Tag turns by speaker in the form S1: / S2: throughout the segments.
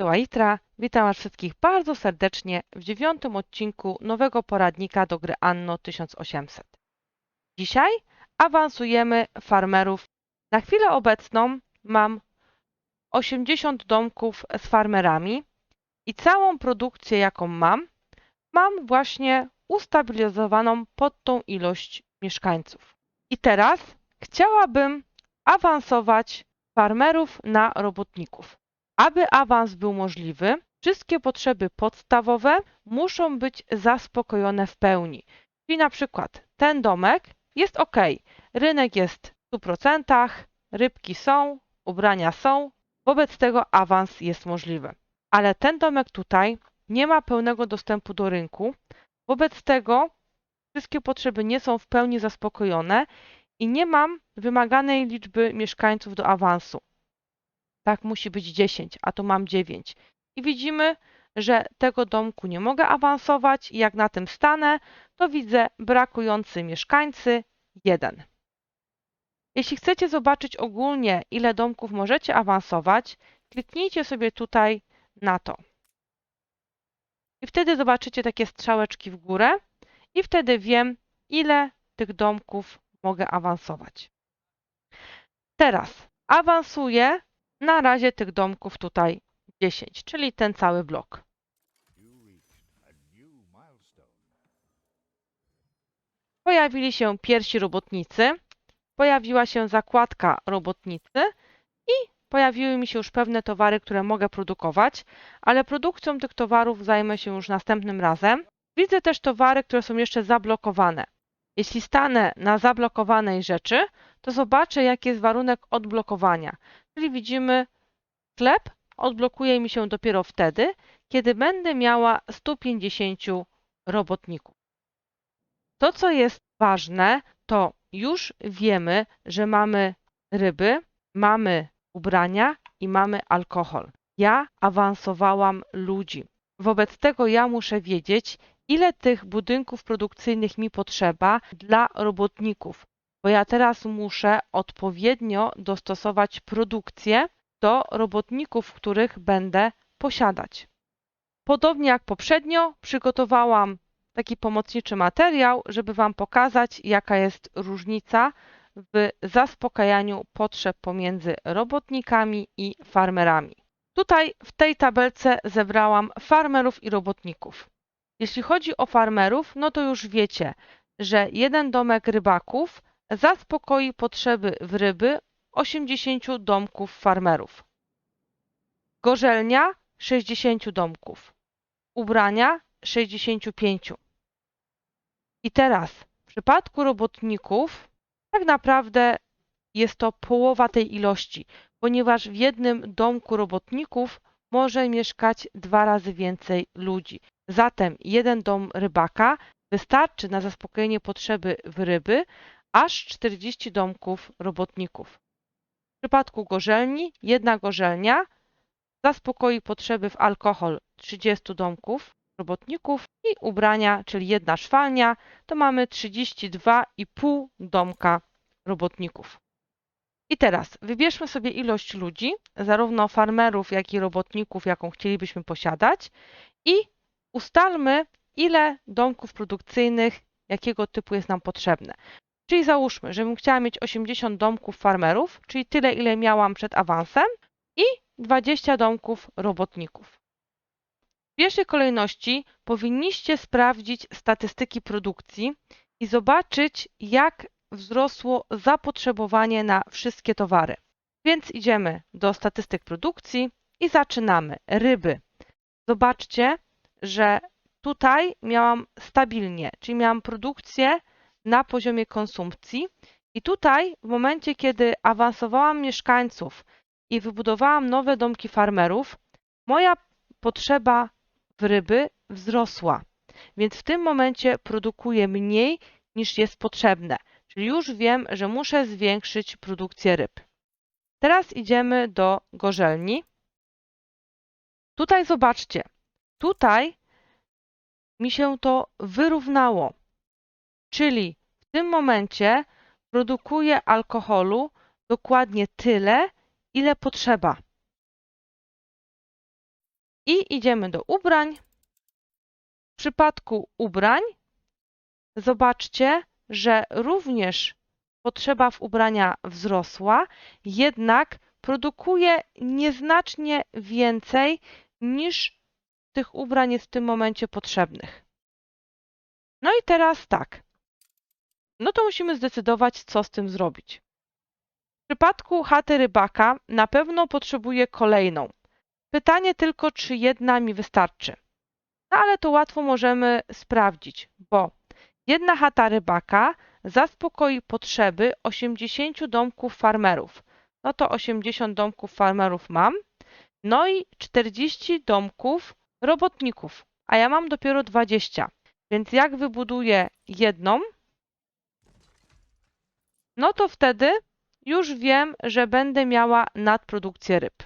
S1: Była Itra. Witam Was wszystkich bardzo serdecznie w dziewiątym odcinku nowego poradnika do gry Anno 1800. Dzisiaj awansujemy farmerów. Na chwilę obecną mam 80 domków z farmerami i całą produkcję, jaką mam, mam właśnie ustabilizowaną pod tą ilość mieszkańców. I teraz chciałabym awansować farmerów na robotników. Aby awans był możliwy, wszystkie potrzeby podstawowe muszą być zaspokojone w pełni. Czyli na przykład ten domek jest ok, rynek jest w 100%, rybki są, ubrania są, wobec tego awans jest możliwy. Ale ten domek tutaj nie ma pełnego dostępu do rynku, wobec tego wszystkie potrzeby nie są w pełni zaspokojone i nie mam wymaganej liczby mieszkańców do awansu. Tak musi być 10, a tu mam 9. I widzimy, że tego domku nie mogę awansować i jak na tym stanę, to widzę brakujący mieszkańcy 1. Jeśli chcecie zobaczyć ogólnie, ile domków możecie awansować, kliknijcie sobie tutaj na to. I wtedy zobaczycie takie strzałeczki w górę i wtedy wiem, ile tych domków mogę awansować. Teraz awansuję na razie tych domków tutaj 10, czyli ten cały blok. Pojawili się pierwsi robotnicy, pojawiła się zakładka robotnicy i pojawiły mi się już pewne towary, które mogę produkować, ale produkcją tych towarów zajmę się już następnym razem. Widzę też towary, które są jeszcze zablokowane. Jeśli stanę na zablokowanej rzeczy, to zobaczę, jaki jest warunek odblokowania. Czyli widzimy, sklep odblokuje mi się dopiero wtedy, kiedy będę miała 150 robotników. To, co jest ważne, to już wiemy, że mamy ryby, mamy ubrania i mamy alkohol. Ja awansowałam ludzi. Wobec tego ja muszę wiedzieć, ile tych budynków produkcyjnych mi potrzeba dla robotników, bo ja teraz muszę odpowiednio dostosować produkcję do robotników, których będę posiadać. Podobnie jak poprzednio, przygotowałam taki pomocniczy materiał, żeby Wam pokazać, jaka jest różnica w zaspokajaniu potrzeb pomiędzy robotnikami i farmerami. Tutaj w tej tabelce zebrałam farmerów i robotników. Jeśli chodzi o farmerów, no to już wiecie, że jeden domek rybaków zaspokoi potrzeby w ryby 80 domków farmerów. Gorzelnia 60 domków. Ubrania 65. I teraz w przypadku robotników tak naprawdę jest to połowa tej ilości, ponieważ w jednym domku robotników może mieszkać dwa razy więcej ludzi. Zatem jeden dom rybaka wystarczy na zaspokojenie potrzeby w ryby aż 40 domków robotników. W przypadku gorzelni jedna gorzelnia zaspokoi potrzeby w alkohol 30 domków robotników i ubrania, czyli jedna szwalnia, to mamy 32,5 domka robotników. I teraz wybierzmy sobie ilość ludzi, zarówno farmerów, jak i robotników, jaką chcielibyśmy posiadać i ustalmy, ile domków produkcyjnych, jakiego typu jest nam potrzebne. Czyli załóżmy, żebym chciała mieć 80 domków farmerów, czyli tyle, ile miałam przed awansem i 20 domków robotników. W pierwszej kolejności powinniście sprawdzić statystyki produkcji i zobaczyć, jak wzrosło zapotrzebowanie na wszystkie towary. Więc idziemy do statystyk produkcji i zaczynamy. Ryby. Zobaczcie, że tutaj miałam stabilnie, czyli miałam produkcję na poziomie konsumpcji i tutaj w momencie, kiedy awansowałam mieszkańców i wybudowałam nowe domki farmerów, moja potrzeba w ryby wzrosła. Więc w tym momencie produkuję mniej niż jest potrzebne. Czyli już wiem, że muszę zwiększyć produkcję ryb. Teraz idziemy do gorzelni. Tutaj zobaczcie, tutaj mi się to wyrównało. Czyli w tym momencie produkuję alkoholu dokładnie tyle, ile potrzeba. I idziemy do ubrań. W przypadku ubrań zobaczcie, że również potrzeba w ubrania wzrosła, jednak produkuje nieznacznie więcej niż tych ubrań jest w tym momencie potrzebnych. No i teraz tak. No to musimy zdecydować, co z tym zrobić. W przypadku chaty rybaka na pewno potrzebuję kolejną. Pytanie tylko, czy jedna mi wystarczy. No ale to łatwo możemy sprawdzić, bo jedna chata rybaka zaspokoi potrzeby 80 domków farmerów. No to 80 domków farmerów mam. No i 40 domków robotników, a ja mam dopiero 20. Więc jak wybuduję jedną, no to wtedy już wiem, że będę miała nadprodukcję ryb.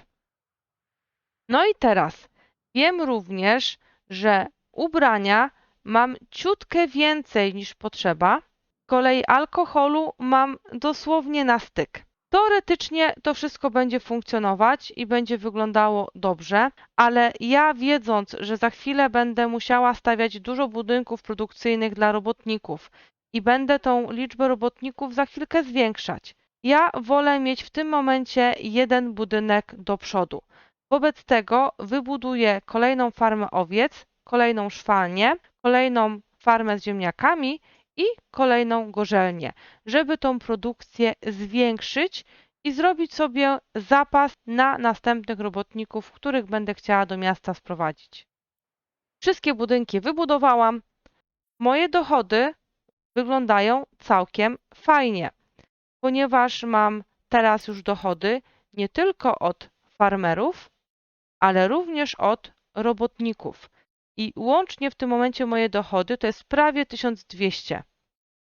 S1: No i teraz wiem również, że ubrania mam ciutkę więcej niż potrzeba, z kolei alkoholu mam dosłownie na styk. Teoretycznie to wszystko będzie funkcjonować i będzie wyglądało dobrze, ale ja wiedząc, że za chwilę będę musiała stawiać dużo budynków produkcyjnych dla robotników i będę tą liczbę robotników za chwilkę zwiększać, ja wolę mieć w tym momencie jeden budynek do przodu. Wobec tego wybuduję kolejną farmę owiec, kolejną szwalnię, kolejną farmę z ziemniakami i kolejną gorzelnię, żeby tą produkcję zwiększyć i zrobić sobie zapas na następnych robotników, których będę chciała do miasta sprowadzić. Wszystkie budynki wybudowałam. Moje dochody wyglądają całkiem fajnie, ponieważ mam teraz już dochody nie tylko od farmerów, ale również od robotników. I łącznie w tym momencie moje dochody to jest prawie 1200.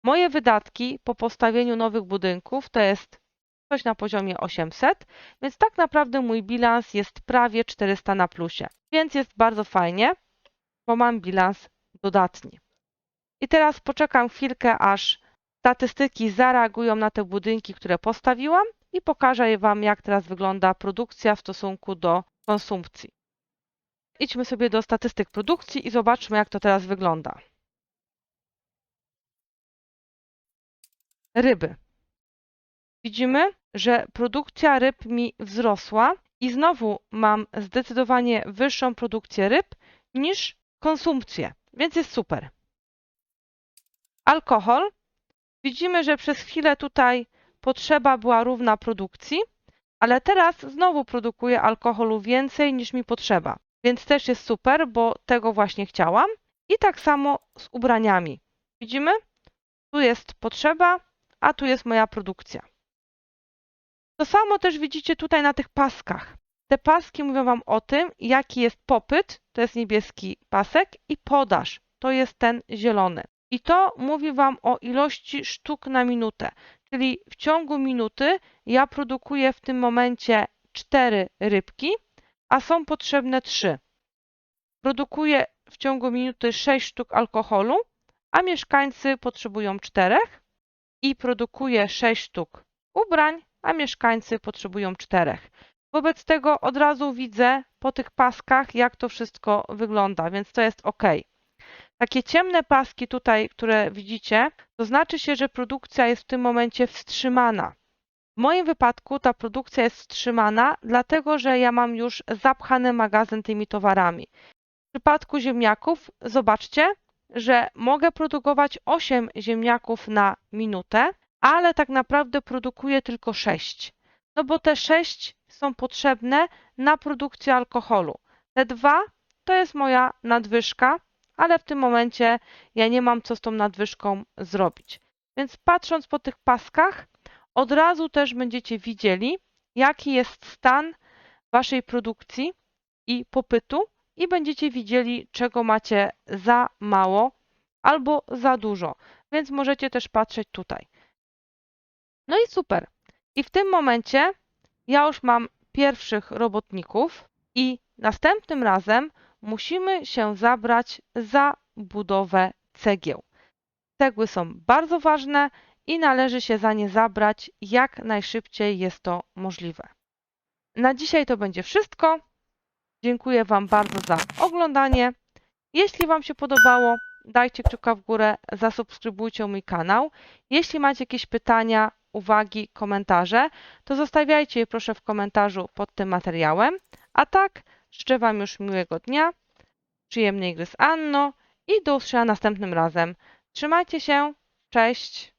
S1: Moje wydatki po postawieniu nowych budynków to jest coś na poziomie 800, więc tak naprawdę mój bilans jest prawie 400 na plusie. Więc jest bardzo fajnie, bo mam bilans dodatni. I teraz poczekam chwilkę, aż statystyki zareagują na te budynki, które postawiłam i pokażę Wam, jak teraz wygląda produkcja w stosunku do konsumpcji. Idźmy sobie do statystyk produkcji i zobaczmy, jak to teraz wygląda. Ryby. Widzimy, że produkcja ryb mi wzrosła i znowu mam zdecydowanie wyższą produkcję ryb niż konsumpcję, więc jest super. Alkohol. Widzimy, że przez chwilę tutaj potrzeba była równa produkcji, ale teraz znowu produkuję alkoholu więcej niż mi potrzeba. Więc też jest super, bo tego właśnie chciałam. I tak samo z ubraniami. Widzimy? Tu jest potrzeba, a tu jest moja produkcja. To samo też widzicie tutaj na tych paskach. Te paski mówią Wam o tym, jaki jest popyt, to jest niebieski pasek, i podaż, to jest ten zielony. I to mówi Wam o ilości sztuk na minutę, czyli w ciągu minuty ja produkuję w tym momencie 4 rybki, a są potrzebne 3. Produkuję w ciągu minuty 6 sztuk alkoholu, a mieszkańcy potrzebują 4 i produkuje 6 sztuk ubrań, a mieszkańcy potrzebują 4. Wobec tego od razu widzę po tych paskach, jak to wszystko wygląda, więc to jest ok. Takie ciemne paski tutaj, które widzicie, to znaczy się, że produkcja jest w tym momencie wstrzymana. W moim wypadku ta produkcja jest wstrzymana, dlatego że ja mam już zapchany magazyn tymi towarami. W przypadku ziemniaków zobaczcie, że mogę produkować 8 ziemniaków na minutę, ale tak naprawdę produkuję tylko 6. No bo te 6 są potrzebne na produkcję alkoholu. Te dwa to jest moja nadwyżka, ale w tym momencie ja nie mam co z tą nadwyżką zrobić. Więc patrząc po tych paskach, od razu też będziecie widzieli, jaki jest stan waszej produkcji i popytu i będziecie widzieli, czego macie za mało albo za dużo. Więc możecie też patrzeć tutaj. No i super. I w tym momencie ja już mam pierwszych robotników i następnym razem musimy się zabrać za budowę cegieł. Cegły są bardzo ważne i należy się za nie zabrać jak najszybciej jest to możliwe. Na dzisiaj to będzie wszystko. Dziękuję Wam bardzo za oglądanie. Jeśli Wam się podobało, dajcie kciuka w górę, zasubskrybujcie mój kanał. Jeśli macie jakieś pytania, uwagi, komentarze, to zostawiajcie je proszę w komentarzu pod tym materiałem. A tak, życzę Wam już miłego dnia, przyjemnej gry z Anno i do usłyszenia następnym razem. Trzymajcie się, cześć!